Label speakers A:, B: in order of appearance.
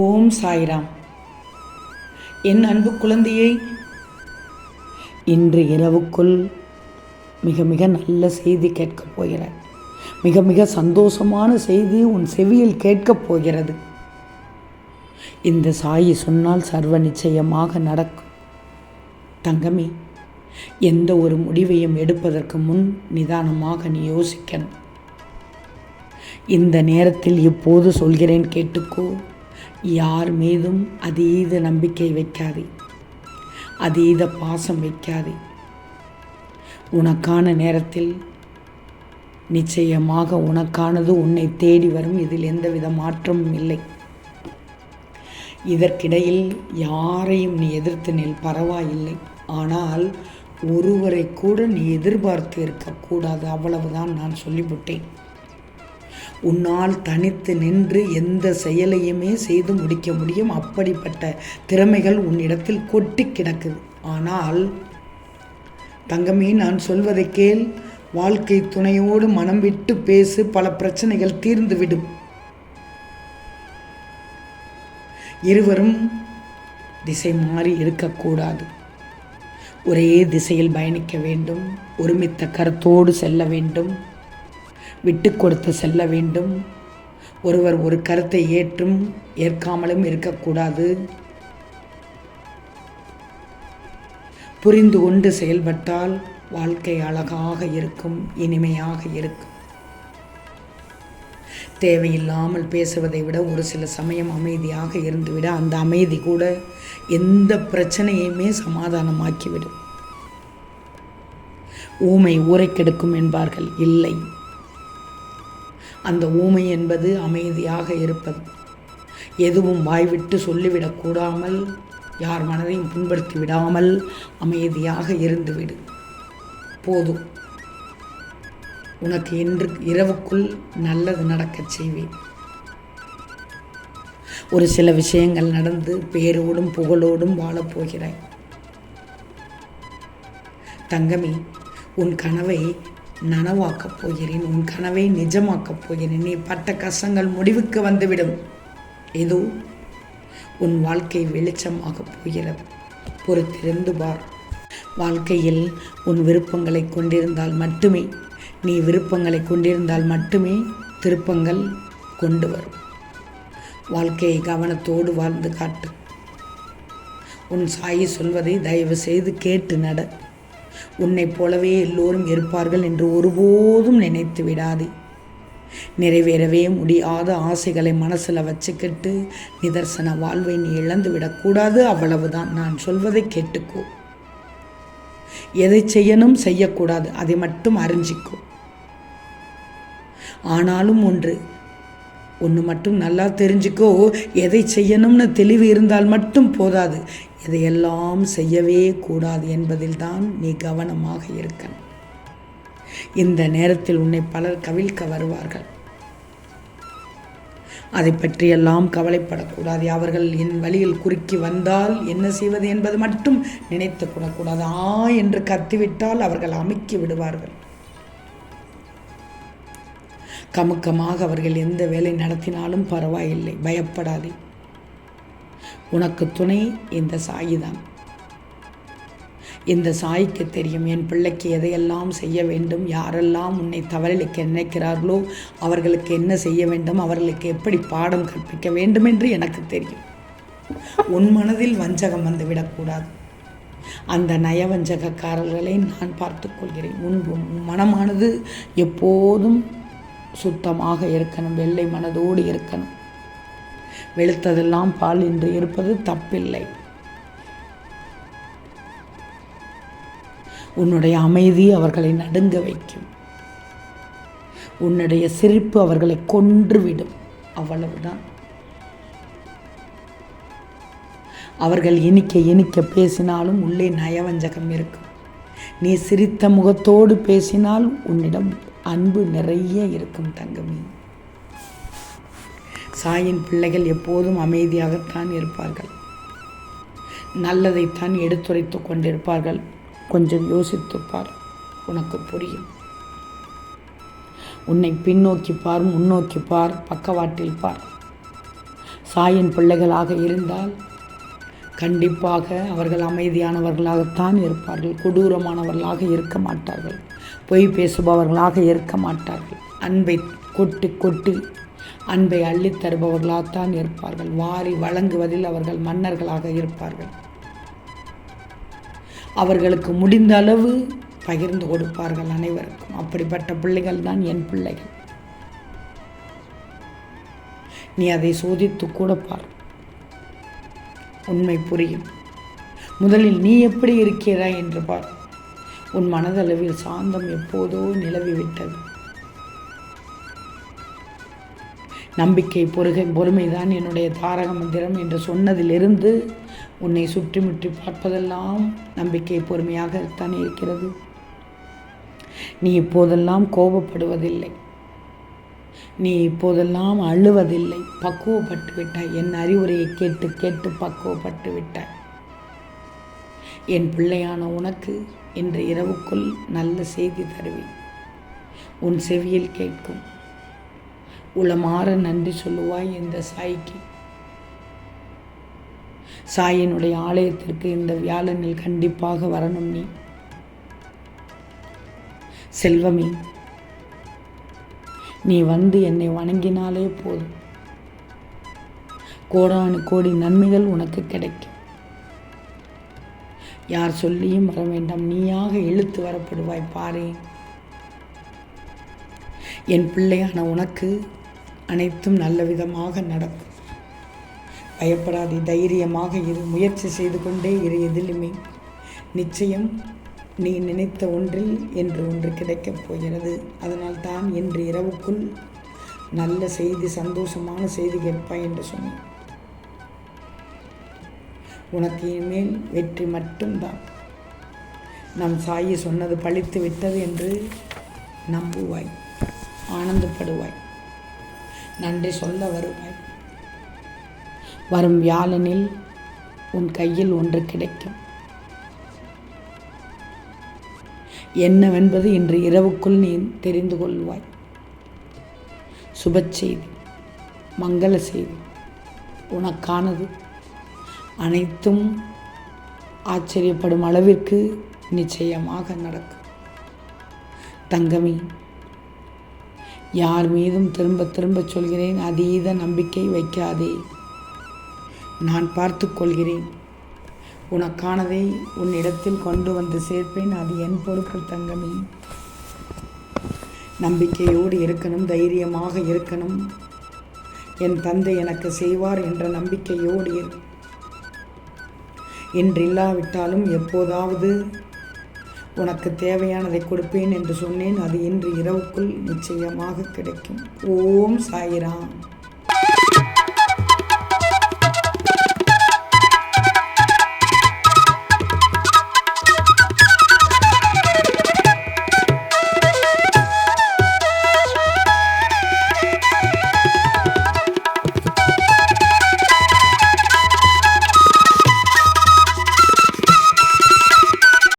A: ஓம் சாய்ராம். என் அன்பு குழந்தையை இன்று இரவுக்குள் மிக மிக நல்ல செய்தி கேட்கப் போகிறாய் மிக மிக சந்தோஷமான செய்தி உன் செவியில் கேட்கப் போகிறது. இந்த சாயி சொன்னால் சர்வ நிச்சயமாக நடக்கும். தங்கமே எந்த ஒரு முடிவையும் எடுப்பதற்கு முன் நிதானமாக நீ யோசிக்கணும். இந்த நேரத்தில் இப்போது சொல்கிறேன் கேட்டுக்கோ. யார் மீதும் அதீத நம்பிக்கை வைக்காதே. அதீத பாசம் வைக்காதே. உனக்கான நேரத்தில் நிச்சயமாக உனக்கானது உன்னை தேடி வரும். இதில் எந்தவித மாற்றமும் இல்லை. இதற்கிடையில் யாரையும் நீ எதிர்த்து நில் பரவாயில்லை. ஆனால் ஒருவரை கூட நீ எதிர்பார்த்து இருக்கக்கூடாது. அவ்வளவுதான் நான் சொல்லிவிட்டேன். உன்னால் தனித்து நின்று எந்த செயலையுமே செய்து முடிக்க முடியும். அப்படிப்பட்ட திறமைகள் உன்னிடத்தில் கொட்டி கிடக்குது. ஆனால் தங்கமே நான் சொல்வதை கேள். வாழ்க்கை துணையோடு மனம் விட்டு பேசு. பல பிரச்சனைகள் தீர்ந்துவிடும் இருவரும் திசை மாறி இருக்கக்கூடாது. ஒரே திசையில் பயணிக்க வேண்டும். ஒருமித்த கருத்தோடு செல்ல வேண்டும். விட்டு கொடுத்து செல்ல வேண்டும். ஒருவர் ஒரு கருத்தை ஏற்றும் ஏற்காமலும் இருக்கக்கூடாது. புரிந்து கொண்டு செயல்பட்டால் வாழ்க்கை அழகாக இருக்கும் இனிமையாக இருக்கும். தேவையில்லாமல் பேசுவதை விட ஒரு சில சமயம் அமைதியாக இருந்துவிட அந்த அமைதி கூட எந்த பிரச்சனையுமே சமாதானமாக்கிவிடும். ஊமை ஊரை கெடுக்கும் என்பார்கள். இல்லை. அந்த ஊமை என்பது அமைதியாக இருப்பது. எதுவும் வாய்விட்டு சொல்லிவிடக் கூடாமல் யார் மனதையும் புண்படுத்தி விடாமல் அமைதியாக இருந்துவிடு. போதும். உனக்கு இன்று இரவுக்குள் நல்லது நடக்கச் செய்வேன். ஒரு சில விஷயங்கள் நடந்து பேரோடும் புகழோடும் வாழப்போகிறாய் தங்கமி உன் கனவை நனவாக்கப் போகிறேன் உன் கனவை நிஜமாக்கப் போகிறேன். நீ பட்ட கஷ்டங்கள் முடிவுக்கு வந்துவிடும். ஏதோ உன் வாழ்க்கை வெளிச்சமாகப் போகிறது. பொறுத்திருந்து பார் வாழ்க்கையில் உன் விருப்பங்களை கொண்டிருந்தால் மட்டுமே நீ விருப்பங்களை கொண்டிருந்தால் மட்டுமே திருப்பங்கள் கொண்டு வரும். வாழ்க்கையை கவனத்தோடு வாழ்ந்து காட்டு. உன் சாயி சொல்வதை தயவு செய்து கேட்டு நட. உன்னைப் போலவே எல்லோரும் இருப்பார்கள் என்று ஒருபோதும் நினைத்து விடாதே. நிறைவேறவே முடியாத ஆசைகளை மனசில் வச்சுக்கிட்டு நிதர்சன வாழ்வை நீ இழந்து விடக்கூடாது அவ்வளவுதான். நான் சொல்வதை கேட்டுக்கோ. எதை செய்யணும் செய்யக்கூடாது அதை மட்டும் அறிஞ்சிக்கோ. ஆனாலும் ஒன்று ஒன்று மட்டும் நல்லா தெரிஞ்சுக்கோ. எதை செய்யணும்னு தெளிவு இருந்தால் மட்டும் போதாது. இதையெல்லாம் செய்யவே கூடாது என்பதில்தான் நீ கவனமாக இருக்கணும் இந்த நேரத்தில் உன்னை பலர் கவிழ்க்க வருவார்கள். அதை பற்றியெல்லாம் கவலைப்படக்கூடாது. அவர்கள் என் வழியில் குறுக்கி வந்தால் என்ன செய்வது என்பது மட்டும் நினைத்து கொள்ளக்கூடாது. ஆ என்று கத்திவிட்டால் அவர்கள் அமுக்கி விடுவார்கள். கமுக்கமாக அவர்கள் எந்த வேலை நடத்தினாலும் பரவாயில்லை. பயப்படாதே. உனக்கு துணை இந்த சாயிதான். இந்த சாய்க்கு தெரியும் என் பிள்ளைக்கு எதையெல்லாம் செய்ய வேண்டும் யாரெல்லாம் உன்னை தவறளிக்க நினைக்கிறார்களோ அவர்களுக்கு என்ன செய்ய வேண்டும் அவர்களுக்கு எப்படி பாடம் கற்பிக்க வேண்டும் என்று எனக்கு தெரியும். உன் மனதில் வஞ்சகம் வந்து விடக்கூடாது. அந்த நயவஞ்சகக்காரர்களை நான் பார்த்துக்கொள்கிறேன் உன் மனமானது எப்போதும் சுத்தமாக இருக்கணும் வெள்ளை மனதோடு இருக்கணும். வெளுத்ததெல்லாம் பால் என்று இருப்பது தப்பில்லை. உன்னுடைய அமைதி அவர்களை நடுங்க வைக்கும். உன்னுடைய சிரிப்பு அவர்களை கொன்றுவிடும். அவ்வளவுதான். அவர்கள் இனிக்க இனிக்க பேசினாலும் உள்ளே நயவஞ்சகம் இருக்கும். நீ சிரித்த முகத்தோடு பேசினால் உன்னிடம் அன்பு நிறைய இருக்கும் தங்கமி. சாயின் பிள்ளைகள் எப்போதும் அமைதியாகத்தான் இருப்பார்கள். நல்லதைத்தான் எடுத்துரைத்து கொண்டிருப்பார்கள். கொஞ்சம் யோசித்துப்பார். உனக்கு புரியும். உன்னை பின்னோக்கி பார் முன்னோக்கி பார் பக்கவாட்டில் பார். சாயின் பிள்ளைகளாக இருந்தால் கண்டிப்பாக அவர்கள் அமைதியானவர்களாகத்தான் இருப்பார்கள். கொடூரமானவர்களாக இருக்க மாட்டார்கள். பொய் பேசுபவர்களாக இருக்க மாட்டார்கள். அன்பை கொட்டி கொட்டி அன்பை அள்ளித் தருபவர்களாகத்தான் இருப்பார்கள். வாரி வழங்குவதில் அவர்கள் மன்னர்களாக இருப்பார்கள். அவர்களுக்கு முடிந்த அளவு பகிர்ந்து கொடுப்பார்கள் அனைவருக்கும். அப்படிப்பட்ட பிள்ளைகள் தான் என் பிள்ளைகள். நீ அதை சோதித்து கூட பார். உண்மை புரியும். முதலில் நீ எப்படி இருக்கிறாய் என்று பார். உன் மனதளவில் சாந்தம் எப்போதோ நிலவிவிட்டது. நம்பிக்கை பொறுகை பொறுமைதான் என்னுடைய தாரக மந்திரம் என்று சொன்னதிலிருந்து உன்னை சுற்றி முற்றி பார்ப்பதெல்லாம் நம்பிக்கை பொறுமையாகத்தான் இருக்கிறது. நீ இப்போதெல்லாம் கோபப்படுவதில்லை. நீ இப்போதெல்லாம் அழுவதில்லை. பக்குவப்பட்டு விட்டாய். என் அறிவுரையை கேட்டு கேட்டு பக்குவப்பட்டு விட்டாய். என் பிள்ளையான உனக்கு இன்று இரவுக்குள் நல்ல செய்தி தருவேன். உன் செவியில் கேட்கும். உளமாற நன்றி சொல்லுவாய் இந்த சாய்க்கு. சாயினுடைய ஆலயத்திற்கு இந்த வியாழனில் கண்டிப்பாக வரணும் நீ. செல்வமே நீ வந்து என்னை வணங்கினாலே போதும். கோடானு கோடி நன்மைகள் உனக்கு கிடைக்கும். யார் சொல்லியும் வர வேண்டாம் நீயாக இழுத்து வரப்படுவாய் பாரே என் பிள்ளையான உனக்கு அனைத்தும் நல்ல விதமாக நடக்கும். பயப்படாதே தைரியமாக இரு. முயற்சி செய்து கொண்டே இரு எதிலுமே. நிச்சயம் நீ நினைத்த ஒன்றில் என்று ஒன்று கிடைக்கப் போகிறது. அதனால் தான் இன்று இரவுக்குள் நல்ல செய்தி சந்தோஷமான செய்தி கேட்பாய் என்று சொன்னேன். உனக்கு இனிமேல் வெற்றி மட்டும்தான். நம் சாயி சொன்னது பழித்து விட்டது என்று நம்புவாய் ஆனந்தப்படுவாய். நன்றி சொல்ல வருவாய். வரும் வியாழனில் உன் கையில் ஒன்று கிடைக்கும். என்னவென்பது இன்று இரவுக்குள் நீ தெரிந்து கொள்வாய். சுப செய்தி மங்கள செய்தி உனக்கானது அனைத்தும் ஆச்சரியப்படும் அளவிற்கு நிச்சயமாக நடக்கும். தங்கமே யார் மீதும் திரும்ப திரும்ப சொல்கிறேன் அதீத நம்பிக்கை வைக்காதே. நான் பார்த்து கொள்கிறேன். உனக்கானதை உன்னிடத்தில் கொண்டு வந்து சேர்ப்பேன் அது என் பொறுப்பு தங்கமே. நம்பிக்கையோடு இருக்கணும் தைரியமாக இருக்கணும். என் தந்தை எனக்கு செய்வார் என்ற நம்பிக்கையோடு இரு. இன்றில்லாவிட்டாலும் எப்போதாவது உனக்கு தேவையானதை கொடுப்பேன் என்று சொன்னேன். அது இன்று இரவுக்குள் நிச்சயமாக கிடைக்கும். ஓம் சாயிராம்.